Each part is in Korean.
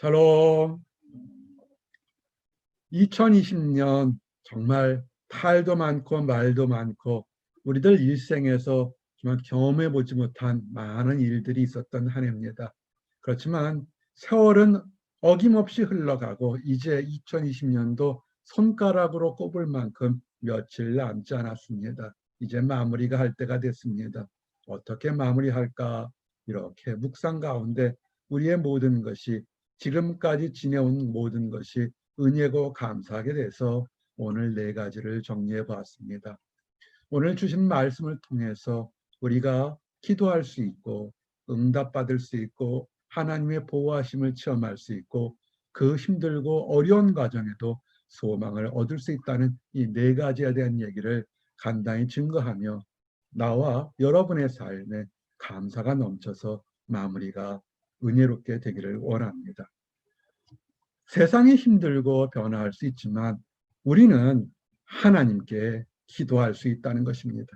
샬롬. 2020년 정말 탈도 많고 말도 많고 우리들 일생에서 정말 경험해 보지 못한 많은 일들이 있었던 한 해입니다. 그렇지만 세월은 어김없이 흘러가고 이제 2020년도 손가락으로 꼽을 만큼 며칠 남지 않았습니다. 이제 마무리가 할 때가 됐습니다. 어떻게 마무리할까? 이렇게 묵상 가운데 우리의 모든 것이 지금까지 지내온 모든 것이 은혜고 감사하게 돼서 오늘 네 가지를 정리해 보았습니다. 오늘 주신 말씀을 통해서 우리가 기도할 수 있고 응답받을 수 있고 하나님의 보호하심을 체험할 수 있고 그 힘들고 어려운 과정에도 소망을 얻을 수 있다는 이 네 가지에 대한 얘기를 간단히 증거하며 나와 여러분의 삶에 감사가 넘쳐서 마무리가 은혜롭게 되기를 원합니다. 세상이 힘들고 변화할 수 있지만 우리는 하나님께 기도할 수 있다는 것입니다.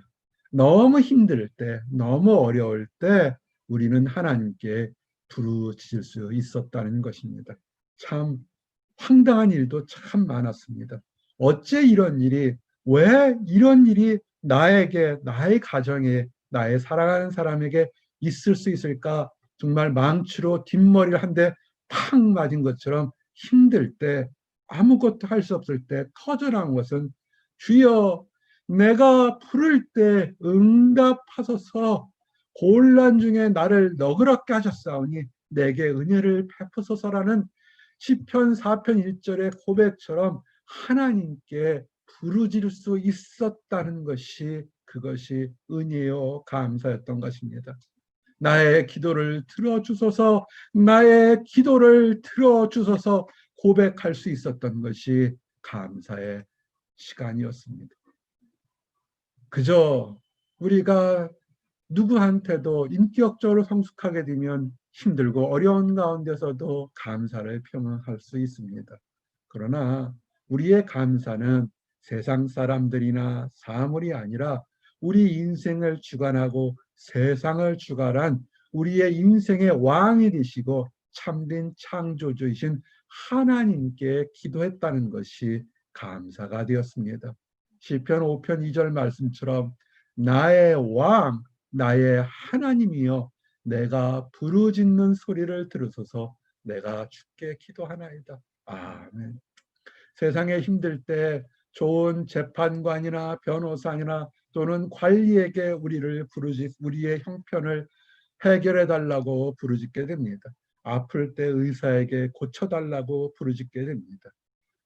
너무 힘들 때, 너무 어려울 때 우리는 하나님께 부르짖을 수 있었다는 것입니다. 참 황당한 일도 참 많았습니다. 어째 이런 일이, 왜 이런 일이 나에게, 나의 가정에, 나의 사랑하는 사람에게 있을 수 있을까? 정말 망치로 뒷머리를 한대팍 맞은 것처럼 힘들 때, 아무것도 할 수 없을 때 터져나온 것은 주여 내가 부를 때 응답하소서 곤란 중에 나를 너그럽게 하셨사오니 내게 은혜를 베푸소서라는 시편 4편 1절의 고백처럼 하나님께 부르질 수 있었다는 것이 그것이 은혜요 감사였던 것입니다. 나의 기도를 들어주소서 나의 기도를 들어주소서 고백할 수 있었던 것이 감사의 시간이었습니다. 그저 우리가 누구한테도 인격적으로 성숙하게 되면 힘들고 어려운 가운데서도 감사를 표명할 수 있습니다. 그러나 우리의 감사는 세상 사람들이나 사물이 아니라 우리 인생을 주관하고 세상을 주관한 우리의 인생의 왕이 되시고 참된 창조주이신 하나님께 기도했다는 것이 감사가 되었습니다. 시편 5편 2절 말씀처럼 나의 왕 나의 하나님이여 내가 부르짖는 소리를 들으소서 내가 주께 기도하나이다. 아멘. 세상에 힘들 때 좋은 재판관이나 변호사나 또는 관리에게 우리를 부르짖 우리의 형편을 해결해 달라고 부르짖게 됩니다. 아플 때 의사에게 고쳐 달라고 부르짖게 됩니다.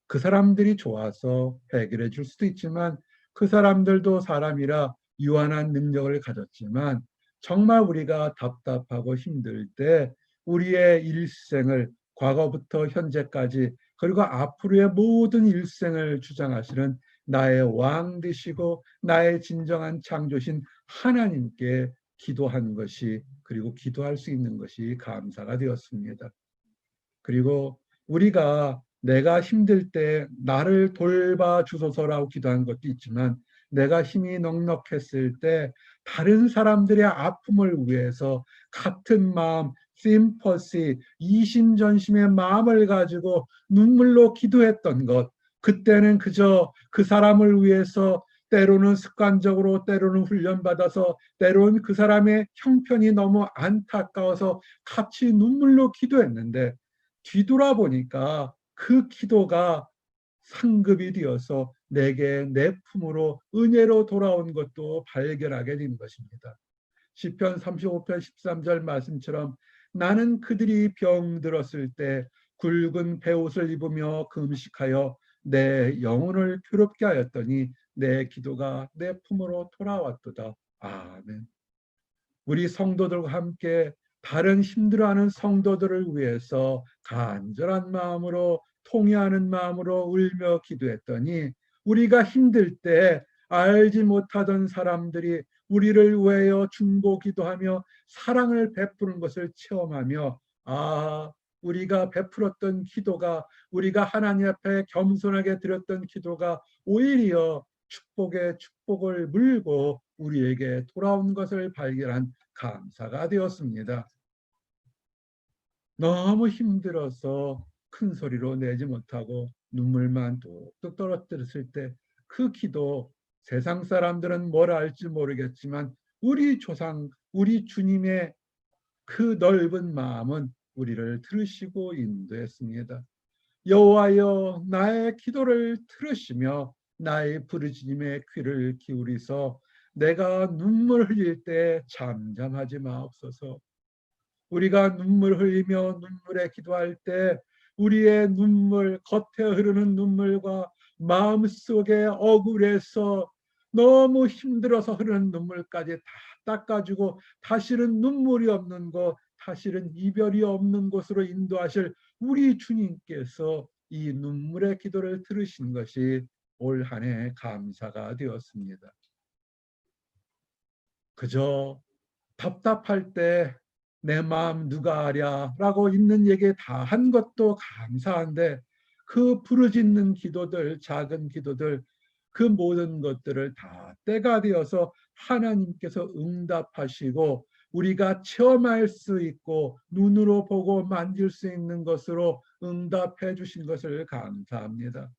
그 사람들이 좋아서 해결해 줄 수도 있지만 그 사람들도 사람이라 유한한 능력을 가졌지만 정말 우리가 답답하고 힘들 때 우리의 일생을 과거부터 현재까지 그리고 앞으로의 모든 일생을 주장하시는 나의 왕 되시고 나의 진정한 창조신 하나님께 기도한 것이 그리고 기도할 수 있는 것이 감사가 되었습니다. 그리고 우리가 내가 힘들 때 나를 돌봐 주소서라고 기도한 것도 있지만 내가 힘이 넉넉했을 때 다른 사람들의 아픔을 위해서 같은 마음, 심퍼시, 이심전심의 마음을 가지고 눈물로 기도했던 것. 그때는 그저 그 사람을 위해서 때로는 습관적으로 때로는 훈련받아서 때로는 그 사람의 형편이 너무 안타까워서 같이 눈물로 기도했는데 뒤돌아보니까 그 기도가 상급이 되어서 내게 내 품으로 은혜로 돌아온 것도 발견하게 된 것입니다. 시편 35편 13절 말씀처럼 나는 그들이 병들었을 때 굵은 베옷을 입으며 금식하여 내 영혼을 괴롭게 하였더니 내 기도가 내 품으로 돌아왔도다. 아멘. 우리 성도들과 함께 다른 힘들어하는 성도들을 위해서 간절한 마음으로 통회하는 마음으로 울며 기도했더니 우리가 힘들 때 알지 못하던 사람들이 우리를 위하여 중보 기도하며 사랑을 베푸는 것을 체험하며 아 우리가 베풀었던 기도가 우리가 하나님 앞에 겸손하게 드렸던 기도가 오히려 축복의 축복을 물고 우리에게 돌아온 것을 발견한 감사가 되었습니다. 너무 힘들어서 큰 소리로 내지 못하고 눈물만 뚝뚝 떨어뜨렸을 때 그 기도 세상 사람들은 뭘 알지 모르겠지만 우리 조상 우리 주님의 그 넓은 마음은 우리를 들으시고 인도했습니다. 여호와여 나의 기도를 들으시며 나의 부르짖음에 귀를 기울이서 내가 눈물 흘릴 때 잠잠하지 마옵소서. 우리가 눈물 흘리며 눈물에 기도할 때 우리의 눈물 겉에 흐르는 눈물과 마음 속에 억울해서 너무 힘들어서 흐르는 눈물까지 다 닦아주고 다시는 눈물이 없는 곳, 다시는 이별이 없는 곳으로 인도하실 우리 주님께서 이 눈물의 기도를 들으신 것이 올 한 해 감사가 되었습니다. 그저 답답할 때 내 마음 누가 아랴 라고 있는 얘기 다 한 것도 감사한데 그 부르짖는 기도들 작은 기도들 그 모든 것들을 다 때가 되어서 하나님께서 응답하시고 우리가 체험할 수 있고 눈으로 보고 만질 수 있는 것으로 응답해 주신 것을 감사합니다.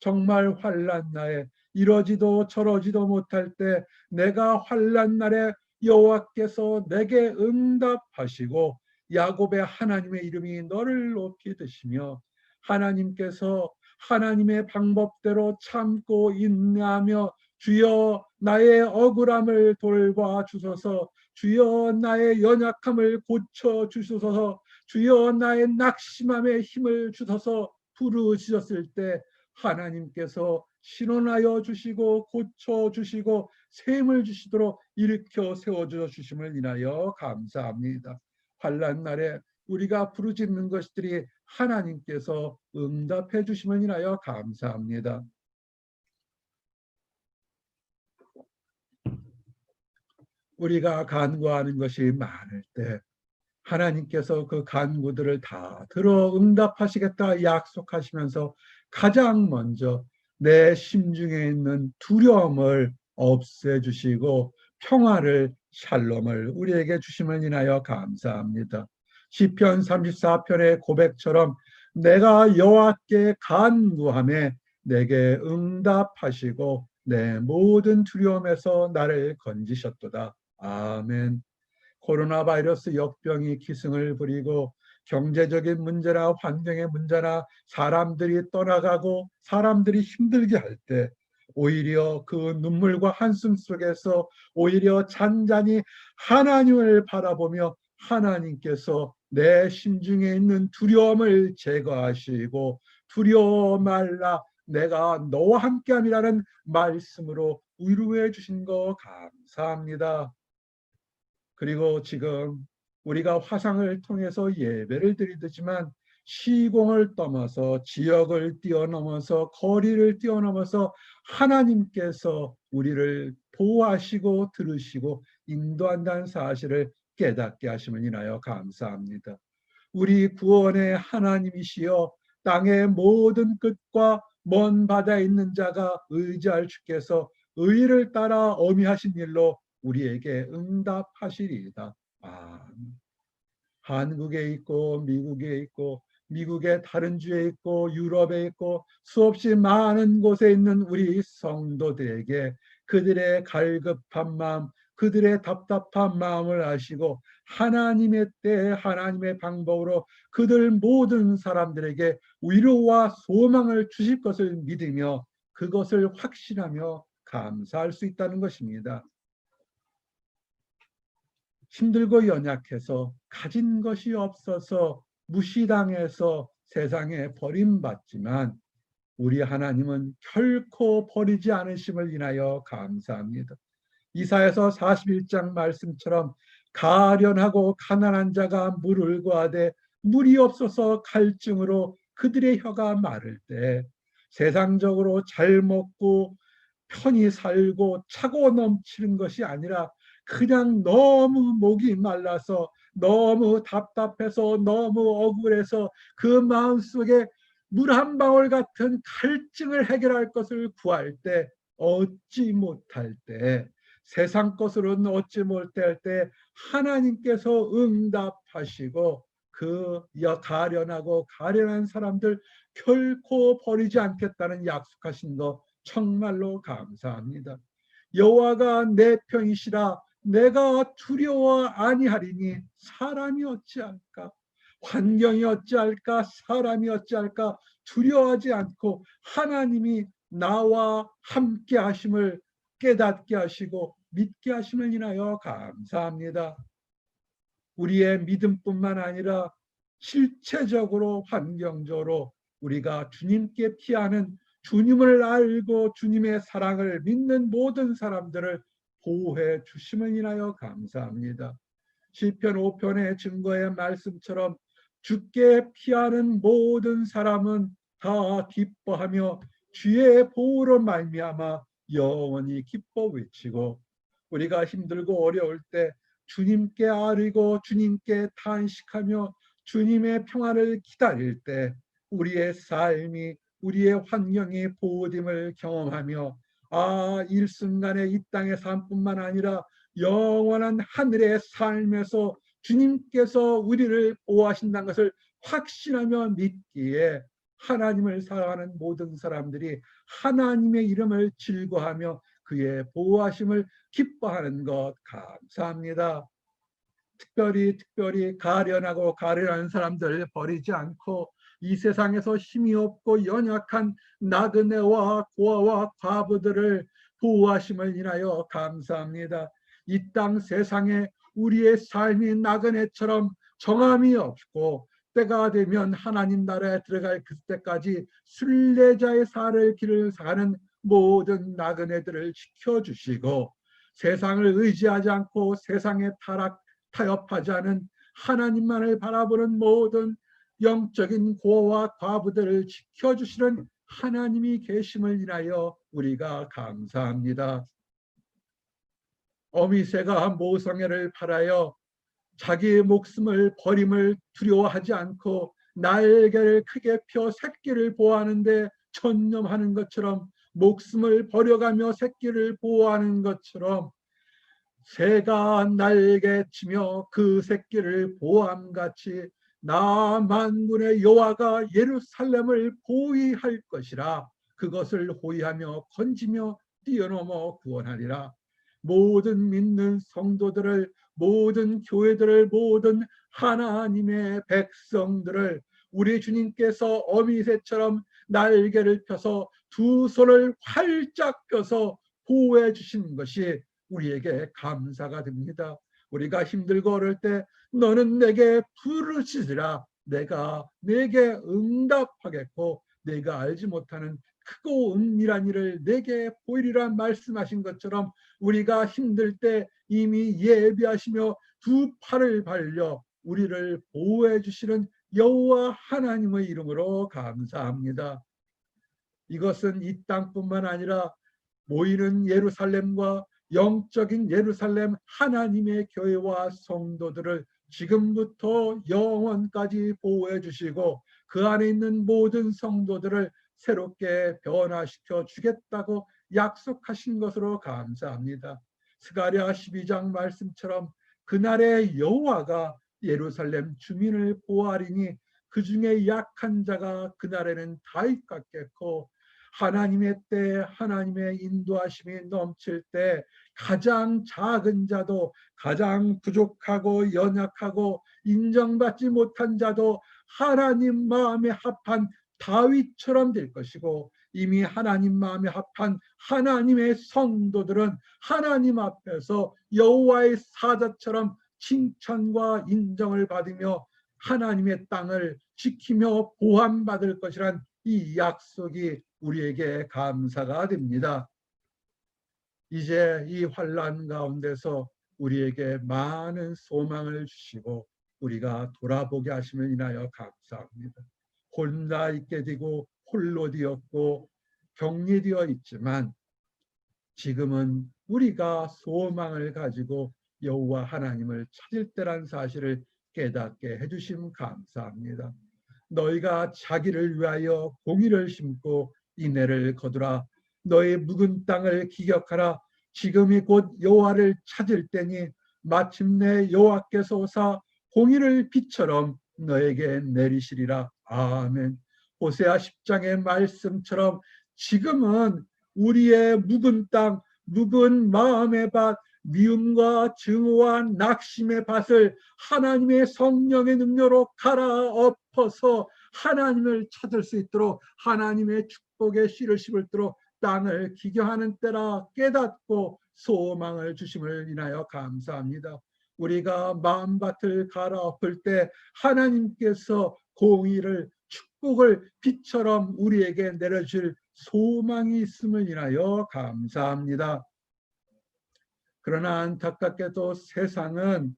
정말 환란 날에 이러지도 저러지도 못할 때 내가 환란 날에 여호와께서 내게 응답하시고 야곱의 하나님의 이름이 너를 높이 드시며 하나님께서 하나님의 방법대로 참고 인내하며 주여 나의 억울함을 돌봐 주소서 주여 나의 연약함을 고쳐 주소서 주여 나의 낙심함에 힘을 주소서 부르짖었을 때 하나님께서 신원하여 주시고 고쳐 주시고 셈을 주시도록 일으켜 세워 주심을 인하여 감사합니다. 환란 날에 우리가 부르짖는 것들이 하나님께서 응답해 주심을 인하여 감사합니다. 우리가 간구하는 것이 많을 때 하나님께서 그 간구들을 다 들어 응답하시겠다 약속하시면서 가장 먼저 내 심중에 있는 두려움을 없애주시고 평화를 샬롬을 우리에게 주심을 인하여 감사합니다. 시편 34편의 고백처럼 내가 여호와께 간구함에 내게 응답하시고 내 모든 두려움에서 나를 건지셨도다. 아멘. 코로나 바이러스 역병이 기승을 부리고 경제적인 문제나 환경의 문제나 사람들이 떠나가고 사람들이 힘들게 할 때 오히려 그 눈물과 한숨 속에서 오히려 잔잔히 하나님을 바라보며 하나님께서 내 심중에 있는 두려움을 제거하시고 두려워 말라 내가 너와 함께함이라는 말씀으로 위로해 주신 거 감사합니다. 그리고 지금 우리가 화상을 통해서 예배를 드리지만 시공을 떠나서 지역을 뛰어넘어서 거리를 뛰어넘어서 하나님께서 우리를 보호하시고 들으시고 인도한다는 사실을 깨닫게 하심을 인하여 감사합니다. 우리 구원의 하나님이시여 땅의 모든 끝과 먼 바다에 있는 자가 의지할 주께서 의를 따라 어미하신 일로 우리에게 응답하시리이다. 아, 한국에 있고 미국에 있고 미국의 다른 주에 있고 유럽에 있고 수없이 많은 곳에 있는 우리 성도들에게 그들의 갈급한 마음, 그들의 답답한 마음을 아시고 하나님의 때 하나님의 방법으로 그들 모든 사람들에게 위로와 소망을 주실 것을 믿으며 그것을 확신하며 감사할 수 있다는 것입니다. 힘들고 연약해서 가진 것이 없어서 무시당해서 세상에 버림받지만 우리 하나님은 결코 버리지 않으심을 인하여 감사합니다. 이사에서 41장 말씀처럼 가련하고 가난한 자가 물을 구하되 물이 없어서 갈증으로 그들의 혀가 마를 때 세상적으로 잘 먹고 편히 살고 차고 넘치는 것이 아니라 그냥 너무 목이 말라서 너무 답답해서 너무 억울해서 그 마음속에 물 한 방울 같은 갈증을 해결할 것을 구할 때 얻지 못할 때 세상 것으로는 얻지 못할 때 하나님께서 응답하시고 그 여- 가련하고 가련한 사람들 결코 버리지 않겠다는 약속하신 거 정말로 감사합니다. 여호와가 내 편이시라 내가 두려워 아니하리니 사람이 어찌할까? 환경이 어찌할까? 사람이 어찌할까? 두려워하지 않고 하나님이 나와 함께 하심을 깨닫게 하시고 믿게 하심을 인하여 감사합니다. 우리의 믿음뿐만 아니라 실체적으로 환경적으로 우리가 주님께 피하는 주님을 알고 주님의 사랑을 믿는 모든 사람들을 보호해 주심을 인하여 감사합니다. 시편 5편의 증거의 말씀처럼 주께 피하는 모든 사람은 다 기뻐하며 주의 보호로 말미암아 영원히 기뻐 외치고 우리가 힘들고 어려울 때 주님께 아뢰고 주님께 탄식하며 주님의 평화를 기다릴 때 우리의 삶이 우리의 환경이 보호됨을 경험하며 아 일순간의 이 땅의 삶뿐만 아니라 영원한 하늘의 삶에서 주님께서 우리를 보호하신다는 것을 확신하며 믿기에 하나님을 사랑하는 모든 사람들이 하나님의 이름을 즐거하며 그의 보호하심을 기뻐하는 것 감사합니다. 특별히 특별히 가련하고 가련한 사람들 버리지 않고 이 세상에서 힘이 없고 연약한 나그네와 고아와 과부들을 보호하심을 인하여 감사합니다. 이 땅 세상에 우리의 삶이 나그네처럼 정함이 없고 때가 되면 하나님 나라에 들어갈 그때까지 순례자의 살을 길을 사는 모든 나그네들을 지켜주시고 세상을 의지하지 않고 세상에 타락 타협하지 않은 하나님만을 바라보는 모든 영적인 고와 과부들을 지켜주시는 하나님이 계심을 인하여 우리가 감사합니다. 어미새가 모성애를 팔하여 자기의 목숨을 버림을 두려워하지 않고 날개를 크게 펴 새끼를 보호하는데 전념하는 것처럼 목숨을 버려가며 새끼를 보호하는 것처럼 새가 날개치며 그 새끼를 보호함같이 나 만군의 여호와가 예루살렘을 보위할 것이라 그것을 호위하며 건지며 뛰어넘어 구원하리라 모든 믿는 성도들을 모든 교회들을 모든 하나님의 백성들을 우리 주님께서 어미새처럼 날개를 펴서 두 손을 활짝 펴서 보호해 주시는 것이 우리에게 감사가 됩니다. 우리가 힘들고 어릴 때 너는 내게 부르시리라 내가 내게 응답하겠고 내가 알지 못하는 크고 은밀한 일을 내게 보이리라 말씀하신 것처럼 우리가 힘들 때 이미 예비하시며 두 팔을 벌려 우리를 보호해 주시는 여호와 하나님의 이름으로 감사합니다. 이것은 이 땅뿐만 아니라 모이는 예루살렘과 영적인 예루살렘 하나님의 교회와 성도들을 지금부터 영원까지 보호해 주시고 그 안에 있는 모든 성도들을 새롭게 변화시켜 주겠다고 약속하신 것으로 감사합니다. 스가랴 12장 말씀처럼 그날의 여호와가 예루살렘 주민을 보호하리니 그 중에 약한 자가 그날에는 다윗 같겠고 하나님의 때 하나님의 인도하심이 넘칠 때 가장 작은 자도 가장 부족하고 연약하고 인정받지 못한 자도 하나님 마음에 합한 다윗처럼 될 것이고 이미 하나님 마음에 합한 하나님의 성도들은 하나님 앞에서 여호와의 사자처럼 칭찬과 인정을 받으며 하나님의 땅을 지키며 보호받을 것이란 이 약속이 우리에게 감사가 됩니다. 이제 이 환란 가운데서 우리에게 많은 소망을 주시고 우리가 돌아보게 하심을 인하여 감사합니다. 혼자 있게 되고 홀로 되었고 격리되어 있지만 지금은 우리가 소망을 가지고 여호와 하나님을 찾을 때란 사실을 깨닫게 해주심 감사합니다. 너희가 자기를 위하여 공의를 심고 인애를 거두라. 너희 묵은 땅을 기억하라. 지금이 곧 여호와를 찾을 때니 마침내 여호와께서 오사 공의를 빛처럼 너에게 내리시리라. 아멘. 호세아 10장의 말씀처럼 지금은 우리의 묵은 땅, 묵은 마음의 밭, 미움과 증오와 낙심의 밭을 하나님의 성령의 능력으로 갈아엎 어서 하나님을 찾을 수 있도록 하나님의 축복의 씨를 심을도록 땅을 기경하는 때라 깨닫고 소망을 주심을 인하여 감사합니다. 우리가 마음밭을 갈아엎을 때 하나님께서 공의를 축복을 빛처럼 우리에게 내려줄 소망이 있음을 인하여 감사합니다. 그러나 안타깝게도 세상은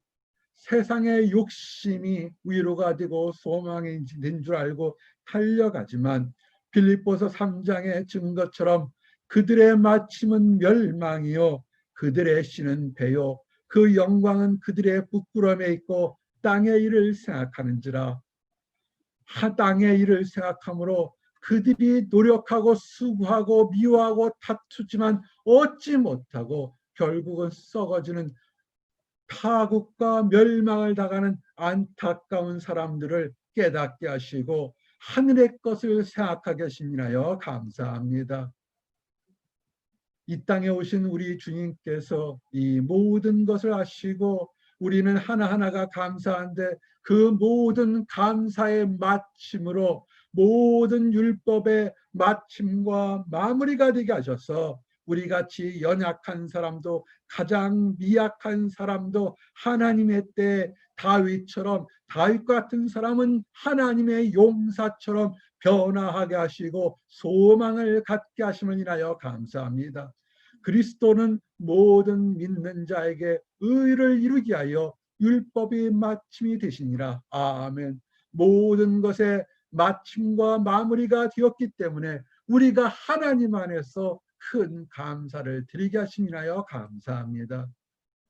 세상의 욕심이 위로가 되고 소망이 된줄 알고 달려가지만 빌립보서 3장의 증거처럼 그들의 마침은 멸망이요. 그들의 씨는 배요. 그 영광은 그들의 부끄러움에 있고 땅의 일을 생각하는지라. 하 땅의 일을 생각하므로 그들이 노력하고 수고하고 미워하고 다투지만 얻지 못하고 결국은 썩어지는 파국과 멸망을 당하는 안타까운 사람들을 깨닫게 하시고 하늘의 것을 생각하게 하시나요 감사합니다. 이 땅에 오신 우리 주님께서 이 모든 것을 아시고 우리는 하나하나가 감사한데 그 모든 감사의 마침으로 모든 율법의 마침과 마무리가 되게 하셔서 우리 같이 연약한 사람도 가장 미약한 사람도 하나님의 때 다윗처럼 다윗 같은 사람은 하나님의 용사처럼 변화하게 하시고 소망을 갖게 하심을 인하여 감사합니다. 그리스도는 모든 믿는 자에게 의를 이루게 하여 율법이 마침이 되시니라. 아멘. 모든 것에 마침과 마무리가 되었기 때문에 우리가 하나님 안에서 큰 감사를 드리게 하심이나요 감사합니다.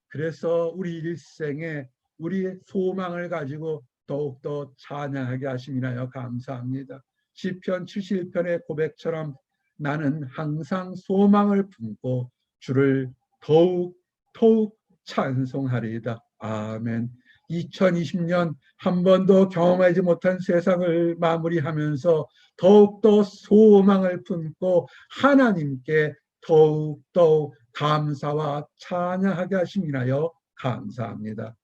그래서 우리 일생에 우리 소망을 가지고 더욱더 찬양하게 하심이나요 감사합니다. 시편 71편의 고백처럼 나는 항상 소망을 품고 주를 더욱 더욱 찬송하리이다. 아멘. 2020년 한 번도 경험하지 못한 세상을 마무리하면서 더욱더 소망을 품고 하나님께 더욱더욱 감사와 찬양하게 하심이나요 감사합니다.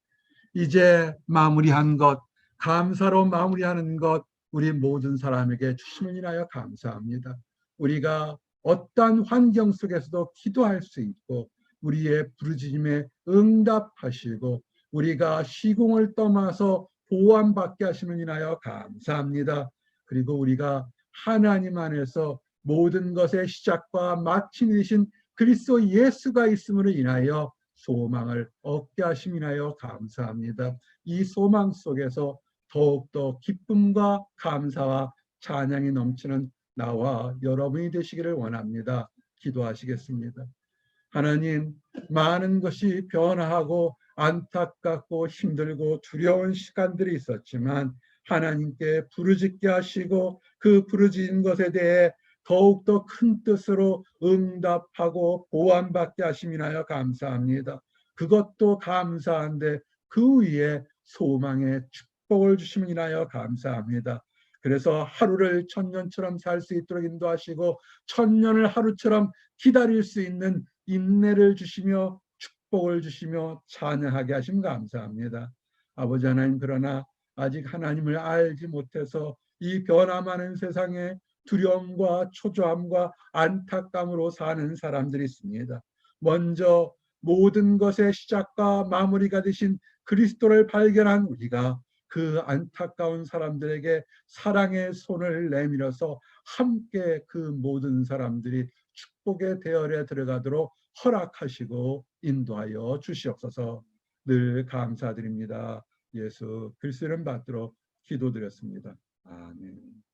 이제 마무리한 것, 감사로 마무리하는 것 우리 모든 사람에게 주심을 인하여 감사합니다. 우리가 어떠한 환경 속에서도 기도할 수 있고 우리의 부르짖음에 응답하시고 우리가 시공을 떠나서 보완받게 하심을 인하여 감사합니다. 그리고 우리가 하나님 안에서 모든 것의 시작과 마침이신 그리스도 예수가 있음으로 인하여 소망을 얻게 하심 인하여 감사합니다. 이 소망 속에서 더욱더 기쁨과 감사와 찬양이 넘치는 나와 여러분이 되시기를 원합니다. 기도하시겠습니다. 하나님, 많은 것이 변화하고 안타깝고 힘들고 두려운 시간들이 있었지만 하나님께 부르짖게 하시고 그 부르짖은 것에 대해 더욱더 큰 뜻으로 응답하고 보완받게 하심이나요 감사합니다. 그것도 감사한데 그 위에 소망의 축복을 주심이나요 감사합니다. 그래서 하루를 천년처럼 살 수 있도록 인도하시고 천년을 하루처럼 기다릴 수 있는 인내를 주시며 축복을 주시며 찬양하게 하심 감사합니다. 아버지 하나님 그러나 아직 하나님을 알지 못해서 이 변화 많은 세상에 두려움과 초조함과 안타까움으로 사는 사람들이 있습니다. 먼저 모든 것의 시작과 마무리가 되신 그리스도를 발견한 우리가 그 안타까운 사람들에게 사랑의 손을 내밀어서 함께 그 모든 사람들이 축복의 대열에 들어가도록 허락하시고 인도하여 주시옵소서 늘 감사드립니다. 예수 그리스도를 받도록 기도드렸습니다. 아멘.